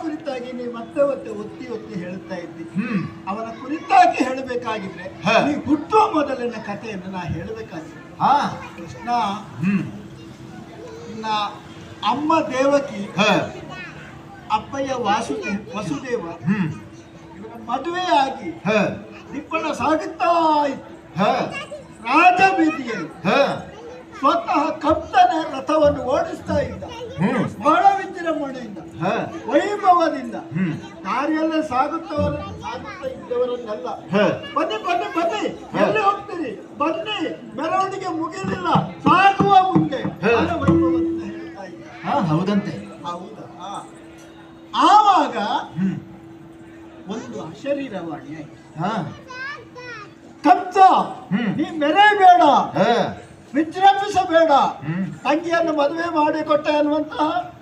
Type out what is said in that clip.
ಕುರಿತಾಗಿ ನೀವು ಮತ್ತೆ ಮತ್ತೆ ಒತ್ತಿ ಒತ್ತಿ ಹೇಳ್ತಾ ಇದ್ದಿ. ಅವನ ಕುರಿತಾಗಿ ಹೇಳಬೇಕಾಗಿದ್ರೆ ಹ. ನೀ ಹುಟ್ಟುವ ಮೊದಲಿನ ಕಥೆಯನ್ನು ನಾ ಹೇಳಬೇಕಾಗಿದೆ ಕೃಷ್ಣ ನಿನ್ನ ಅಮ್ಮ ದೇವಕಿ ಹ ವಾಸು ವಾಸುದೇವ ವಸುದೇವ. ಹ್ಮ್. ಮದುವೆ ಆಗಿ ಹ ಸಾಗುತ್ತಾ ಇತ್ತು. ಹ. ರಾಜ ಬೀದಿಯಲ್ಲಿ ಹ. ಸ್ವತಃ ಕಂಸನ ರಥವನ್ನು ಓಡಿಸ್ತಾ ಇದ್ದ. ಬಹಳ ವಿಜೃಂಭಣೆಯಿಂದ ಹ. ವೈಭವದಿಂದ. ದಾರಿಯಲ್ಲೇ ಸಾಗುತ್ತವರ ಸಾಗುತ್ತಾ ಇದ್ದವರನ್ನೆಲ್ಲ ಬನ್ನಿ ಬನ್ನಿ ಬನ್ನಿ. ಎಲ್ಲಿ ಹೋಗ್ತೀರಿ? ಬನ್ನಿ. ಮೆರವಣಿಗೆ ಮುಗಿಲಿಲ್ಲ. ಸಾಗುವ ಮುಂದೆ. ಹೌದಂತೆ. ಹೌದಾ? ಹ್ಮ್. ಒಂದು ಅಶರೀರವಾಣಿ ಆಯ್ತು. ಹಾ. ಕಂಸ. ನೀ ಮೆರೆಯಬೇಡ ಹ. ವಿಜೃಂಭಿಸಬೇಡ. ತಂಗಿಯನ್ನು ಮದುವೆ ಮಾಡಿಕೊಟ್ಟೆ ಅನ್ನುವಂತಹ